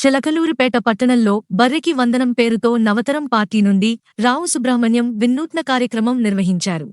చిలకలూరిపేట పట్టణంలో బర్రెకి వందనం పేరుతో నవతరం పార్టీ నుండి రావు సుబ్రహ్మణ్యం వినూత్న కార్యక్రమం నిర్వహించారు.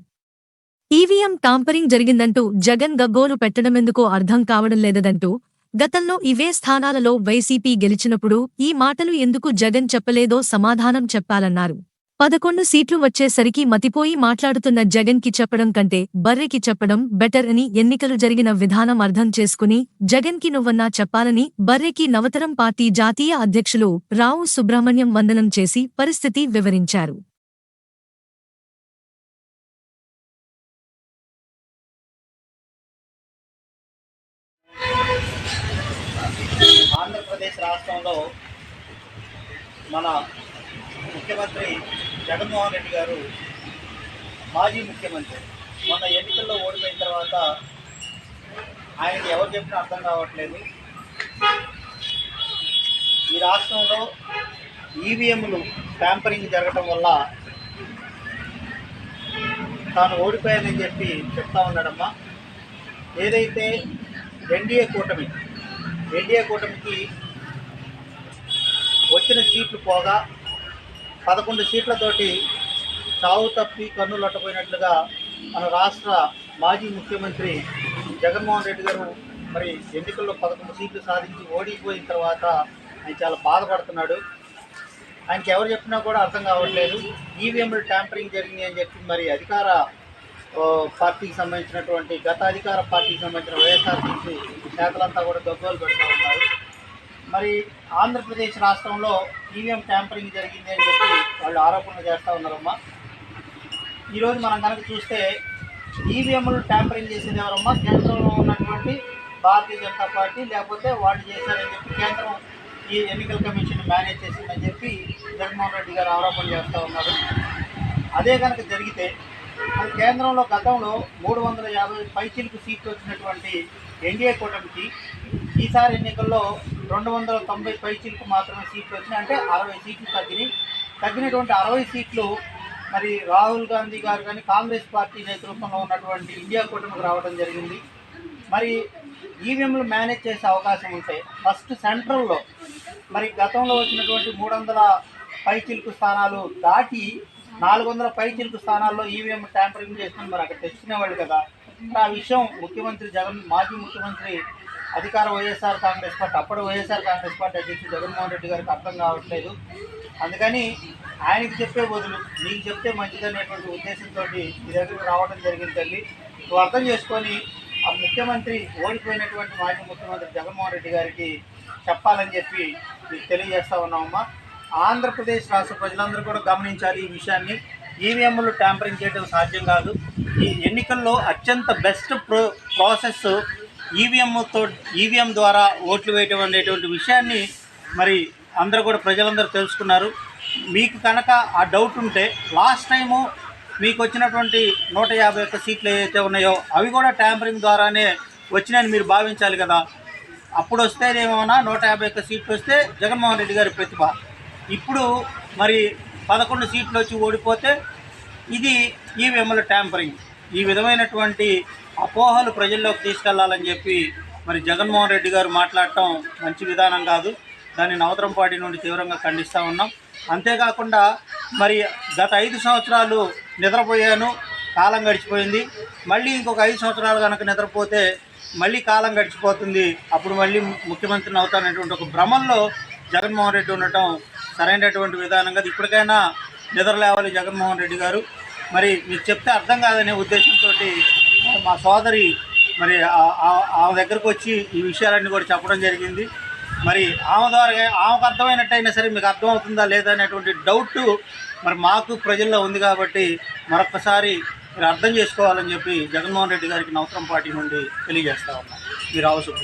ఈవీఎం టాంపరింగ్ జరిగిందంటూ జగన్ గగ్గోలు పెట్టడమెందుకో అర్థం కావడం లేదదంటూ గతంలో ఇవే స్థానాలలో వైసీపీ గెలిచినప్పుడు ఈ మాటలు ఎందుకు జగన్ చెప్పలేదో సమాధానం చెప్పాలన్నారు. పదకొండు సీట్లు వచ్చేసరికి మతిపోయి మాట్లాడుతున్న జగన్కి చెప్పడం కంటే బర్రెకి చెప్పడం బెటర్ అని ఎన్నికలు జరిగిన విధానం అర్థం చేసుకుని జగన్కి నువ్వన్నా చెప్పాలని బర్రెకి నవతరం పార్టీ జాతీయ అధ్యక్షులు రావు సుబ్రహ్మణ్యం వందనం చేసి పరిస్థితి వివరించారు. ఆంధ్రప్రదేశ్ రాష్ట్రంలో మన ముఖ్యమంత్రి జగన్మోహన్ రెడ్డి గారు మాజీ ముఖ్యమంత్రి. మొన్న ఎన్నికల్లో ఓడిపోయిన తర్వాత ఆయనకి ఎవరు చెప్పినా అర్థం కావట్లేదు. ఈ రాష్ట్రంలో ఈవీఎంలు ట్యాంపరింగ్ జరగటం వల్ల తాను ఓడిపోయానని చెప్పి చెప్తా ఉన్నాడమ్మా. ఏదైతే ఎన్డీఏ కూటమి ఎన్డీఏ కూటమికి వచ్చిన సీట్లు పోగా పదకొండు సీట్లతోటి చావు తప్పి కన్నులట్టపోయినట్లుగా మన రాష్ట్ర మాజీ ముఖ్యమంత్రి జగన్మోహన్ రెడ్డి గారు మరి ఎన్నికల్లో పదకొండు సీట్లు సాధించి ఓడిపోయిన తర్వాత ఆయన చాలా బాధపడుతున్నాడు. ఆయనకి ఎవరు చెప్పినా కూడా అర్థం కావట్లేదు. ఈవీఎంలు ట్యాంపరింగ్ జరిగింది అని చెప్పి మరి అధికార పార్టీకి సంబంధించినటువంటి గత అధికార పార్టీకి సంబంధించిన వైఎస్ఆర్సీపీ నేతలంతా కూడా గగ్గోలు పెడుతూ ఉన్నారు. మరి ఆంధ్రప్రదేశ్ రాష్ట్రంలో ఈవీఎం ట్యాంపరింగ్ జరిగింది అని చెప్పి వాళ్ళు ఆరోపణలు చేస్తూ ఉన్నారమ్మా. ఈరోజు మనం కనుక చూస్తే ఈవీఎంలు ట్యాంపరింగ్ చేసేది ఎవరమ్మా? కేంద్రంలో ఉన్నటువంటి భారతీయ జనతా పార్టీ లేకపోతే వాళ్ళు చేశారని చెప్పి కేంద్రం ఈ ఎన్నికల కమిషన్ మేనేజ్ చేసిందని చెప్పి జగన్మోహన్ రెడ్డి గారు ఆరోపణలు చేస్తూ ఉన్నారు. అదే కనుక జరిగితే మరి కేంద్రంలో గతంలో మూడు వందల యాభై పైచిలకు సీట్లు వచ్చినటువంటి ఎన్డీఏ కూటమికి ఈసారి ఎన్నికల్లో రెండు వందల తొంభై పైచీలకు మాత్రమే సీట్లు వచ్చినాయి. అంటే అరవై సీట్లు తగ్గినాయి. తగ్గినటువంటి అరవై సీట్లు మరి రాహుల్ గాంధీ గారు కానీ కాంగ్రెస్ పార్టీ నేతృత్వంలో ఉన్నటువంటి ఇండియా కూటమికి రావడం జరిగింది. మరి ఈవీఎంలు మేనేజ్ చేసే అవకాశం ఉంటే ఫస్ట్ సెంట్రల్లో మరి గతంలో వచ్చినటువంటి మూడు వందల పైచిలుకు స్థానాలు దాటి నాలుగు వందల పైచిలుకు స్థానాల్లో ఈవీఎం ట్యాంపరింగ్ చేసుకుని మరి అక్కడ తెచ్చుకునేవాళ్ళు కదా. ఆ విషయం ముఖ్యమంత్రి జగన్ మాజీ ముఖ్యమంత్రి అధికార వైఎస్ఆర్ కాంగ్రెస్ పార్టీ అప్పుడు వైఎస్ఆర్ కాంగ్రెస్ పార్టీ అధ్యక్షుడు జగన్మోహన్ రెడ్డి గారికి అర్థం కావట్లేదు. అందుకని ఆయనకి చెప్పే బదులు నీకు చెప్తే మంచిదనేటువంటి ఉద్దేశంతో ఈ దగ్గరికి రావడం జరిగింది తల్లి. నువ్వు అర్థం చేసుకొని ఆ ముఖ్యమంత్రి ఓడిపోయినటువంటి మాజీ ముఖ్యమంత్రి జగన్మోహన్ రెడ్డి గారికి చెప్పాలని చెప్పి మీకు తెలియజేస్తా ఉన్నామమ్మా ఆంధ్రప్రదేశ్ రాష్ట్ర ప్రజలందరూ కూడా గమనించాలి ఈ విషయాన్ని. ఈవీఎంలు ట్యాంపరింగ్ చేయడం సాధ్యం కాదు. ఈ ఎన్నికల్లో అత్యంత బెస్ట్ ప్రో ప్రాసెస్ ఈవీఎంతో ఈవీఎం ద్వారా ఓట్లు వేయటం అనేటువంటి విషయాన్ని మరి అందరూ కూడా ప్రజలందరూ తెలుసుకున్నారు. మీకు కనుక ఆ డౌట్ ఉంటే లాస్ట్ టైము మీకు వచ్చినటువంటి నూట యాభై ఒక్క సీట్లు ఏవైతే ఉన్నాయో అవి కూడా ట్యాంపరింగ్ ద్వారానే వచ్చినాయని మీరు భావించాలి కదా. అప్పుడు వస్తేనేమోనా నూట యాభై ఒక్క సీట్లు వస్తే జగన్మోహన్ రెడ్డి గారి ప్రతిభ. ఇప్పుడు మరి పదకొండు సీట్లు వచ్చి ఓడిపోతే ఇది ఈవీఎంల ట్యాంపరింగ్. ఈ విధమైనటువంటి అపోహలు ప్రజల్లోకి తీసుకెళ్ళాలని చెప్పి మరి జగన్మోహన్ రెడ్డి గారు మాట్లాడటం మంచి విధానం కాదు. దాన్ని నవతరంపాటి నుండి తీవ్రంగా ఖండిస్తూ ఉన్నాం. అంతేకాకుండా మరి గత ఐదు సంవత్సరాలు నిద్రపోయాను కాలం గడిచిపోయింది. మళ్ళీ ఇంకొక ఐదు సంవత్సరాలు కనుక నిద్రపోతే మళ్ళీ కాలం గడిచిపోతుంది. అప్పుడు మళ్ళీ ముఖ్యమంత్రిని అవుతానటువంటి ఒక భ్రమంలో జగన్మోహన్ రెడ్డి ఉండటం సరైనటువంటి విధానం కాదు. ఇప్పటికైనా నిద్ర లేవాలి జగన్మోహన్ రెడ్డి గారు. మరి మీకు చెప్తే అర్థం కాదనే ఉద్దేశంతో మా సోదరి మరి ఆ- ఆమె దగ్గరకు వచ్చి ఈ విషయాలన్నీ కూడా చెప్పడం జరిగింది. మరి ఆమె ద్వారా ఆమెకు అర్థమైనట్టయినా సరే మీకు అర్థమవుతుందా లేదా అనేటువంటి డౌట్ మరి మాకు ప్రజల్లో ఉంది కాబట్టి మరొకసారి మీరు అర్థం చేసుకోవాలని చెప్పి జగన్మోహన్ రెడ్డి గారికి నవసరం పార్టీ నుండి తెలియజేస్తా ఉన్నాం. మీరు అవసరం